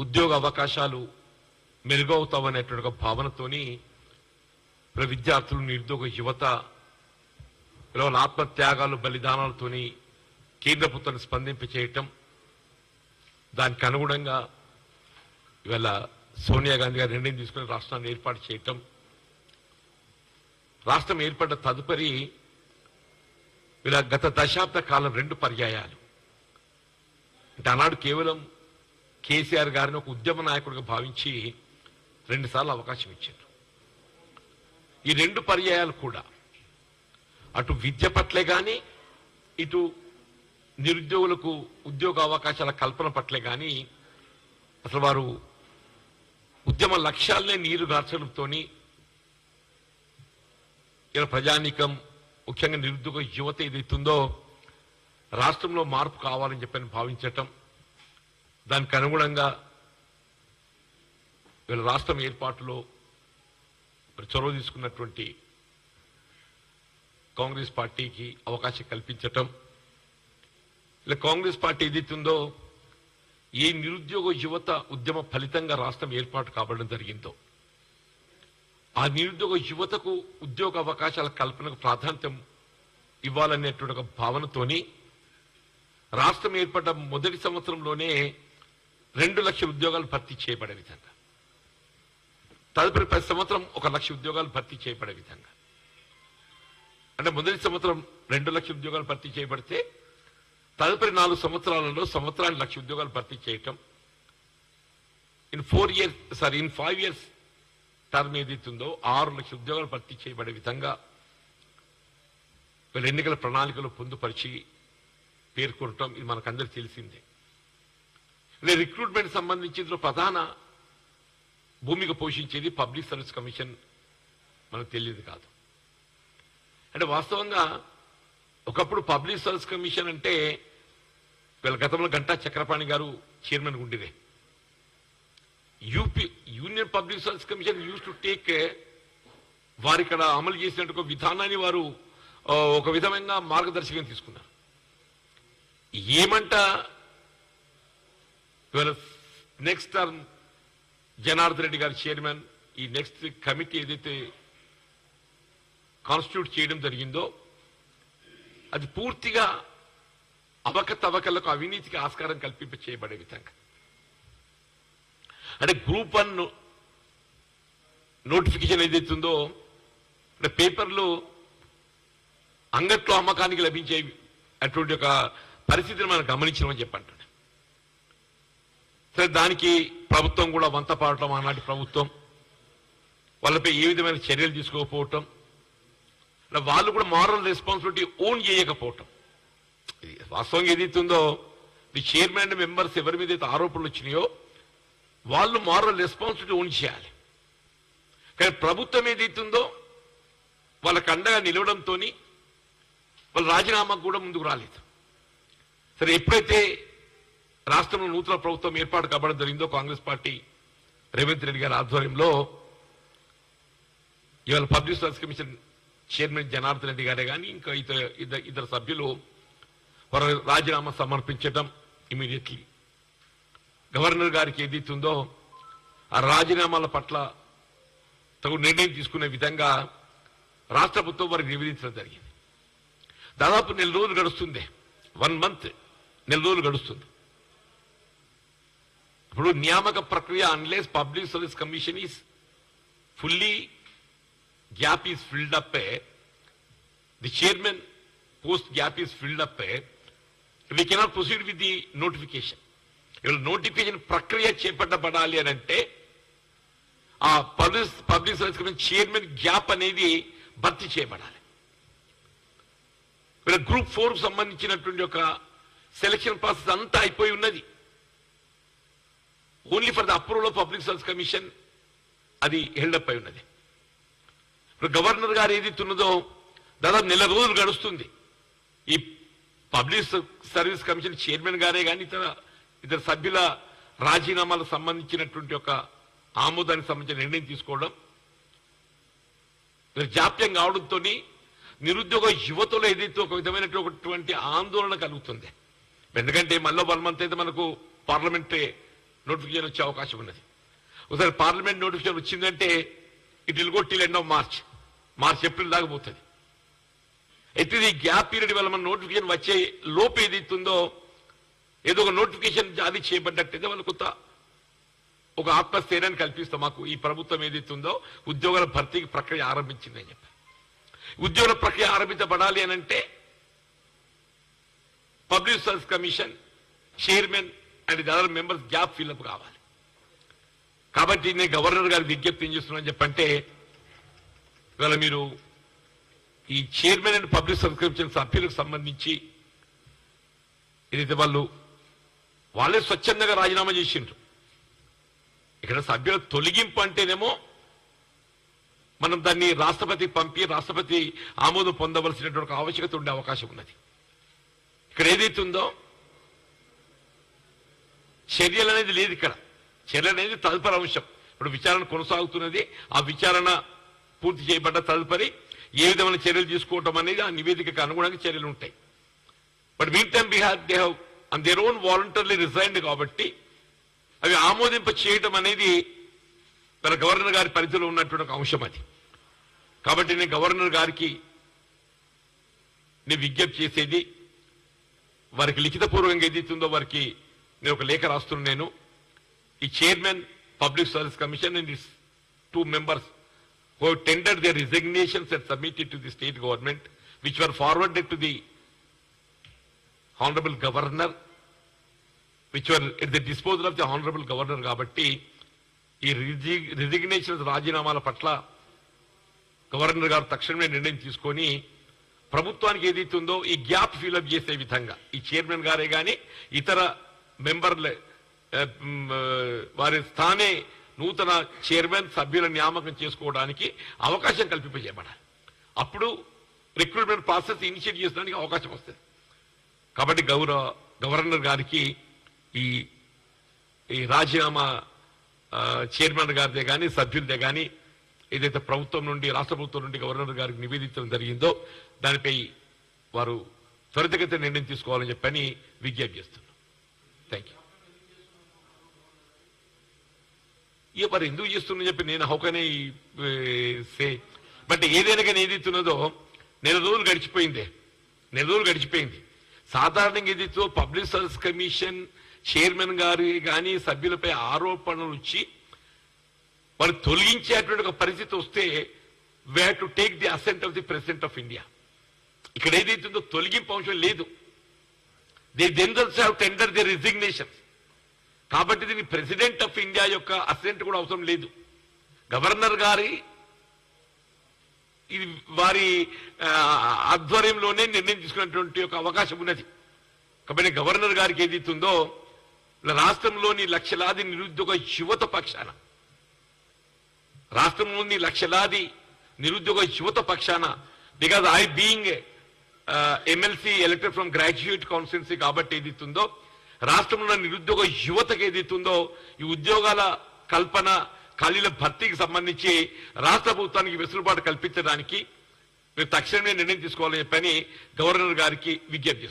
ఉద్యోగ అవకాశాలు మెరుగవుతామనేటువంటి ఒక భావనతోని విద్యార్థులు నిరుద్యోగ యువత ఇలా ఆత్మత్యాగాలు బలిదానాలతోని కేంద్ర ప్రభుత్వాన్ని స్పందింప చేయటం దానికి అనుగుణంగా ఇవాళ సోనియా గాంధీ గారు నిర్ణయం తీసుకుని రాష్ట్రాన్ని ఏర్పాటు చేయటం రాష్ట్రం ఏర్పడ్డ తదుపరి ఇలా గత దశాబ్ద కాలం రెండు పర్యాయాలు. అంటే ఆనాడు కేవలం కేసీఆర్ గారిని ఒక ఉద్యమ నాయకుడిగా భావించి రెండుసార్లు అవకాశం ఇచ్చారు. ఈ రెండు పర్యాయాలు కూడా. అటు విద్య పట్లే కానీ ఇటు నిరుద్యోగులకు ఉద్యోగ అవకాశాల కల్పన పట్లే కానీ అసలు వారు ఉద్యమ లక్ష్యాలనే నీరు గార్చడంతోని ఇలా ప్రజానీకం ముఖ్యంగా నిరుద్యోగ యువత ఏదైతుందో రాష్ట్రంలో మార్పు కావాలని చెప్పని భావించటం దానికి అనుగుణంగా వీళ్ళ రాష్ట్రం ఏర్పాటులో మరి చొరవ తీసుకున్నటువంటి కాంగ్రెస్ పార్టీకి అవకాశం కల్పించటం ఇలా కాంగ్రెస్ పార్టీ ఏదైతుందో ఏ నిరుద్యోగ యువత ఉద్యమ ఫలితంగా రాష్ట్రం ఏర్పాటు కాబడడం జరిగిందో ఆ నిరుద్యోగ యువతకు ఉద్యోగ అవకాశాల కల్పనకు ప్రాధాన్యం ఇవ్వాలనేటువంటి ఒక భావనతోని రాష్ట్రం ఏర్పడ్డ మొదటి సంవత్సరంలోనే రెండు లక్షల ఉద్యోగాలు భర్తీ చేయబడే విధంగా. తదుపరి ప్రతి సంవత్సరం ఒక లక్ష ఉద్యోగాలు భర్తీ చేయబడే విధంగా. అంటే మొదటి సంవత్సరం రెండు లక్షల ఉద్యోగాలు భర్తీ చేయబడితే తదుపరి నాలుగు సంవత్సరాలలో సంవత్సరానికి లక్ష ఉద్యోగాలు భర్తీ చేయటం in four years sorry in five years term ఏదైతుందో ఆరు లక్షల ఉద్యోగాలు భర్తీ చేయబడే విధంగా వీళ్ళ ఎన్నికల ప్రణాళికలు పొందుపరిచి పేర్కొనటం ఇది మనకందరికీ తెలిసిందే. లే రిక్రూట్మెంట్ సంబంధించి ప్రధాన భూమిక పోషించేది పబ్లిక్ సర్వీస్ కమిషన్ మనకు తెలియదు కాదు. అంటే వాస్తవంగా ఒకప్పుడు పబ్లిక్ సర్వీస్ కమిషన్ అంటే వీళ్ళ గతంలో గంటా చక్రపాణి గారు చైర్మన్ ఉండేదే. UP union public service commission used to take వారు ఇక్కడ అమలు చేసినట్టు విధానాన్ని వారు ఒక విధమైన మార్గదర్శకం తీసుకున్నారు. ఏమంట ఇవాళ నెక్స్ట్ టర్మ్ జనార్దన్ రెడ్డి గారి చైర్మన్ ఈ నెక్స్ట్ కమిటీ ఏదైతే కాన్స్టిట్యూట్ చేయడం జరిగిందో అది పూర్తిగా అవకతవకలకు అవినీతికి ఆస్కారం కల్పింప చేయబడే విధంగా. అంటే గ్రూప్ వన్ నోటిఫికేషన్ ఏదైతుందో అంటే పేపర్లు అంగట్లో అమ్మకానికి లభించే అటువంటి ఒక పరిస్థితిని మనం గమనించమని చెప్పంటున్నాను సరే దానికి ప్రభుత్వం కూడా వంత పాడటం ఆనాటి ప్రభుత్వం. వాళ్ళపై ఏ విధమైన చర్యలు తీసుకోకపోవటం. వాళ్ళు కూడా మారల్ రెస్పాన్సిబిలిటీ ఓన్ చేయకపోవటం. ఇది వాస్తవంగా ఏదైతుందో ది చైర్మన్ అండ్ మెంబర్స్ ఎవరి మీద అయితే ఆరోపణలు వచ్చినాయో వాళ్ళు మారల్ రెస్పాన్సిబిలిటీ ఓన్ చేయాలి. కానీ ప్రభుత్వం ఏదైతుందో వాళ్ళకు అండగా నిలవడంతో వాళ్ళు రాజీనామాకు కూడా ముందుకు రాలేదు. సరే ఎప్పుడైతే రాష్ట్రంలో నూతన ప్రభుత్వం ఏర్పాటు కావడం జరిగిందో కాంగ్రెస్ పార్టీ రేవంత్ రెడ్డి గారి ఆధ్వర్యంలో ఇవాళ public service commission chairman Janardhan Reddy గారే కానీ ఇంకా ఇతర ఇద్దరు సభ్యులు వారు రాజీనామా సమర్పించడం ఇమీడియట్లీ. గవర్నర్ గారికి ఏదైతుందో ఆ రాజీనామాల పట్ల తగు నిర్ణయం తీసుకునే విధంగా రాష్ట్ర ప్రభుత్వం వారికి నివేదించడం జరిగింది. దాదాపు నెల రోజులు గడుస్తుంది. వన్ మంత్ నెల రోజులు గడుస్తుంది. ఇప్పుడు నియామక ప్రక్రియ unless public service commission is fully gap is filled up the chairman post gap is filled up we cannot proceed with the notification ఇవాళ నోటిఫికేషన్ ప్రక్రియ చేపట్టబడాలి అని అంటే ఆ public public service commission chairman gap అనేది భర్తీ చేయబడాలి. వీళ్ళ గ్రూప్ ఫోర్ సంబంధించినటువంటి ఒక సెలక్షన్ ప్రాసెస్ అంతా అయిపోయి ఉన్నది. Only for the approval of public service commission అది హెల్డప్ అయి ఉన్నది. ఇప్పుడు గవర్నర్ గారు ఏది ఉన్నదో దాదాపు నెల రోజులు గడుస్తుంది. ఈ పబ్లిక్ సర్వీస్ కమిషన్ చైర్మన్ గారే కానీ ఇతర ఇతర సభ్యుల రాజీనామాలకు సంబంధించినటువంటి ఒక ఆమోదానికి సంబంధించిన నిర్ణయం తీసుకోవడం జాప్యం కావడంతో నిరుద్యోగ యువతలో ఏదైతే ఒక విధమైనటువంటి ఆందోళన కలుగుతుంది. ఎందుకంటే మళ్ళీ వన్ మంత్ అయితే మనకు పార్లమెంటరీ నోటిఫికేషన్ వచ్చే అవకాశం ఉన్నది. ఒకసారి పార్లమెంట్ నోటిఫికేషన్ వచ్చిందంటే it will go till end of March. March April దాకా పోతుంది. అయితే ఈ గ్యాప్ పీరియడ్ వల్ల మన నోటిఫికేషన్ వచ్చే లోపు ఏదైతుందో ఏదో ఒక నోటిఫికేషన్ జారీ చేయబడ్డట్టయితే వాళ్ళు కొత్త ఒక ఆత్మస్థైర్యాన్ని కల్పిస్తాం మాకు ఈ ప్రభుత్వం ఏదైతుందో ఉద్యోగాల భర్తీకి ప్రక్రియ ఆరంభించిందని చెప్పి ఉద్యోగుల ప్రక్రియ ఆరంభించబడాలి అని అంటే public service commission chairman and other members gap fill up కావాలి. కాబట్టి నేను గవర్నర్ గారికి విజ్ఞప్తి ఏం చేస్తున్నాను చెప్పంటే ఇవాళ మీరు ఈ చైర్మన్ అండ్ పబ్లిక్ సబ్స్క్రిప్షన్ సభ్యులకు సంబంధించి ఏదైతే వాళ్ళు వాళ్ళే స్వచ్ఛందంగా రాజీనామా చేసిండ్రు. ఇక్కడ సభ్యుల తొలగింపు అంటేనేమో మనం దాన్ని రాష్ట్రపతి పంపి రాష్ట్రపతి ఆమోదం పొందవలసినటువంటి ఆవశ్యకత ఉండే అవకాశం ఉన్నది. ఇక్కడ ఏదైతే ఉందో చర్యలు అనేది లేదు ఇక్కడ. చర్యలు అనేది తదుపరి అంశం. ఇప్పుడు విచారణ కొనసాగుతున్నది. ఆ విచారణ పూర్తి చేయబడ్డ తదుపరి ఏ విధమైన చర్యలు తీసుకోవటం అనేది ఆ నివేదికకు అనుగుణంగా చర్యలు ఉంటాయి. But meantime Bihar they have and their own voluntarily resigned కాబట్టి అవి ఆమోదింప చేయటం అనేది మన గవర్నర్ గారి పరిధిలో ఉన్నటువంటి ఒక అంశం అది. కాబట్టి నేను గవర్నర్ గారికి నేను విజ్ఞప్తి చేసేది వారికి లిఖితపూర్వకంగా ఏదైతుందో వారికి నేను ఒక లేఖ రాస్తున్నాను ఈ chairman public service commission and his two members who tender they resignations and submitted to the state government which are forwarded to the honourable governor which are at the disposal of the honourable governor కాబట్టి ఈ resignations రాజీనామాల పట్ల governor గారు తక్షణమే నిర్ణయం తీసుకొని ప్రభుత్వానికి ఏదైతే ఉందో ఈ గ్యాప్ ఫిల్అప్ చేసే విధంగా ఈ చైర్మన్ గారే కానీ ఇతర మెంబర్లే వారి స్థానే నూతన చైర్మన్ సభ్యుల నియామకం చేసుకోవడానికి అవకాశం కల్పింపజేయబడాలి. అప్పుడు రిక్రూట్మెంట్ ప్రాసెస్ ఇనిషియేట్ చేసడానికి అవకాశం వస్తుంది. కాబట్టి గౌరవ గవర్నర్ గారికి ఈ ఈ రాజీనామా చైర్మన్ గారిదే కానీ సభ్యులదే కానీ ఏదైతే ప్రభుత్వం నుండి రాష్ట్ర ప్రభుత్వం నుండి గవర్నర్ గారికి నివేదించడం జరిగిందో దానిపై వారు త్వరితగతిన నిర్ణయం తీసుకోవాలని చెప్పని విజ్ఞప్తి చేస్తున్నారు థ్యాంక్ యూ ఇక మరి ఎందుకు చేస్తున్నా చెప్పి నేను హౌకనే సే బట్ ఏదైనా కానీ ఏదైతున్నదో నెల రోజులు గడిచిపోయిందే. నెల రోజులు గడిచిపోయింది. సాధారణంగా ఏది పబ్లిక్ సర్వీస్ కమిషన్ చైర్మన్ గారి కానీ సభ్యులపై ఆరోపణలు వచ్చి వారు తొలగించేటువంటి ఒక పరిస్థితి వస్తే way to take the assent of the president of India ఇక్కడ ఏదైతుందో తొలగింపు అంశం లేదు. They generals have tender the resignation కాబట్టి దీని ప్రెసిడెంట్ ఆఫ్ ఇండియా యొక్క అసెంట్ కూడా అవసరం లేదు. గవర్నర్ గారి ఇది వారి ఆధ్వర్యంలోనే నిర్ణయం తీసుకున్నటువంటి ఒక అవకాశం ఉన్నది. కాబట్టి గవర్నర్ గారికి ఏదైతుందో రాష్ట్రంలోని లక్షలాది నిరుద్యోగ యువత పక్షాన రాష్ట్రంలోని లక్షలాది నిరుద్యోగ యువత పక్షాన because I being MLC elected from graduate constituency కాబట్టి ఏదైతుందో రాష్ట్రంలో నిరుద్యోగ యువతకు ఏదైతుందో ఈ ఉద్యోగాల కల్పన ఖాళీల భర్తీకి సంబంధించి రాష్ట్ర ప్రభుత్వానికి వెసులుబాటు కల్పించడానికి మీరు తక్షణమే నిర్ణయం తీసుకోవాలని చెప్పని గవర్నర్ గారికి విజ్ఞప్తి